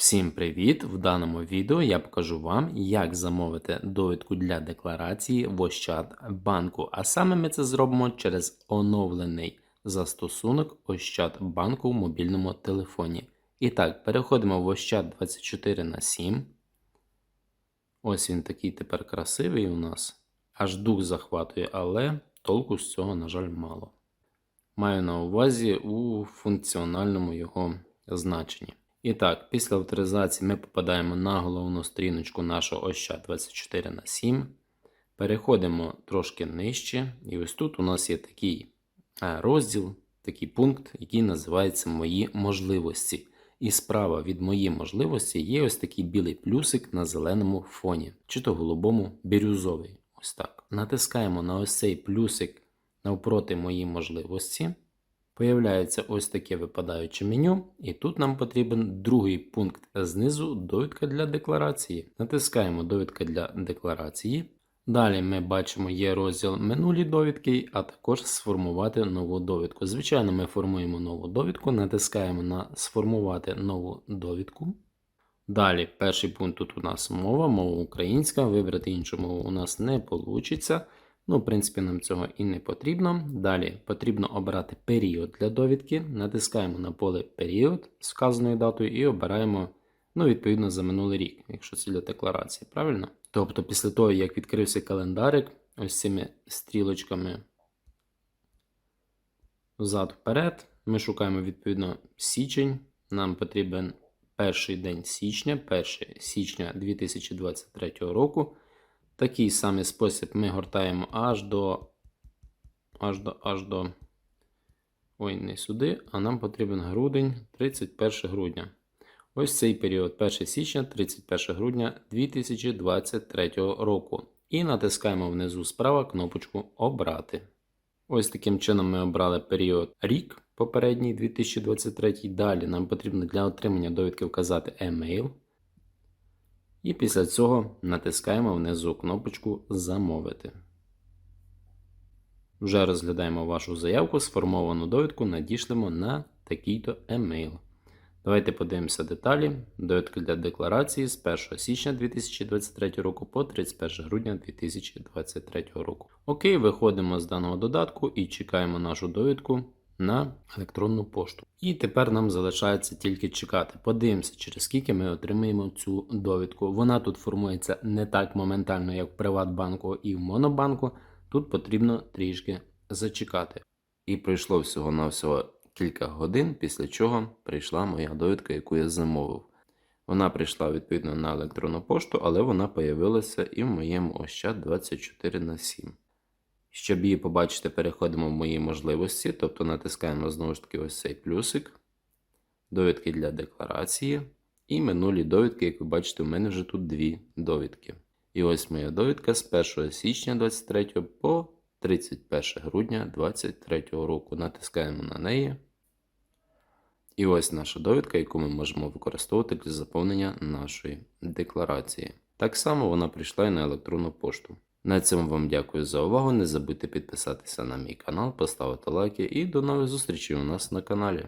Всім привіт! В даному відео я покажу вам, як замовити довідку для декларації в Ощадбанку. А саме ми це зробимо через оновлений застосунок Ощадбанку в мобільному телефоні. І так, переходимо в Ощад 24 на 7. Ось він такий тепер красивий у нас. Аж дух захватує, але толку з цього, на жаль, мало. Маю на увазі у функціональному його значенні. І так, після авторизації ми попадаємо на головну сторіночку нашого Ощад 24 на 7. Переходимо трошки нижче, і ось тут у нас є такий е, розділ, такий пункт, який називається Мої можливості. І справа від мої можливості є ось такий білий плюсик на зеленому фоні, чи то голубому бірюзовий. Ось так. Натискаємо на ось цей плюсик навпроти мої можливості. Появляється ось таке випадаюче меню, і тут нам потрібен другий пункт знизу довідка для декларації. Натискаємо довідка для декларації. Далі ми бачимо є розділ минулі довідки, а також сформувати нову довідку. Звичайно, ми формуємо нову довідку, натискаємо на сформувати нову довідку. Далі, перший пункт тут у нас мова, мова українська. Вибрати іншу мову у нас не вийде. Ну, в принципі, нам цього і не потрібно. Далі потрібно обрати період для довідки. Натискаємо на поле період з вказаною датою і обираємо, ну, відповідно, за минулий рік, якщо це для декларації, правильно? Тобто, після того, як відкрився календарик, ось цими стрілочками взад вперед, ми шукаємо відповідно січень. Нам потрібен перший день січня, 1 січня 2023 року. Такий самий спосіб ми гортаємо аж до. Аж до. аж до. Ой, не сюди, а нам потрібен грудень 31 грудня. Ось цей період 1 січня 31 грудня 2023 року. І натискаємо внизу справа кнопочку Обрати. Ось таким чином ми обрали період рік попередній 2023. Далі нам потрібно для отримання довідки вказати емейл. І після цього натискаємо внизу кнопочку Замовити. Вже розглядаємо вашу заявку, сформовану довідку надішлемо на такий-то емейл. Давайте подивимося деталі. Довідка для декларації з 1 січня 2023 року по 31 грудня 2023 року. Окей, виходимо з даного додатку і чекаємо нашу довідку на електронну пошту. І тепер нам залишається тільки чекати. Подивимося, через скільки ми отримаємо цю довідку. Вона тут формується не так моментально, як в Приватбанку і в Монобанку. Тут потрібно трішки зачекати. І пройшло всього-навсього кілька годин, після чого прийшла моя довідка, яку я замовив. Вона прийшла відповідно на електронну пошту, але вона появилася і в моєму Ощад 24 на 7. Щоб її побачити, переходимо в мої можливості, тобто натискаємо знову ж таки ось цей плюсик, довідки для декларації. І минулі довідки, як ви бачите, у мене вже тут дві довідки. І ось моя довідка з 1 січня 2023 по 31 грудня 2023 року. Натискаємо на неї. І ось наша довідка, яку ми можемо використовувати для заповнення нашої декларації. Так само вона прийшла і на електронну пошту. На цьому вам дякую за увагу. Не забудьте підписатися на мій канал, поставити лайки і до нових зустрічей у нас на каналі.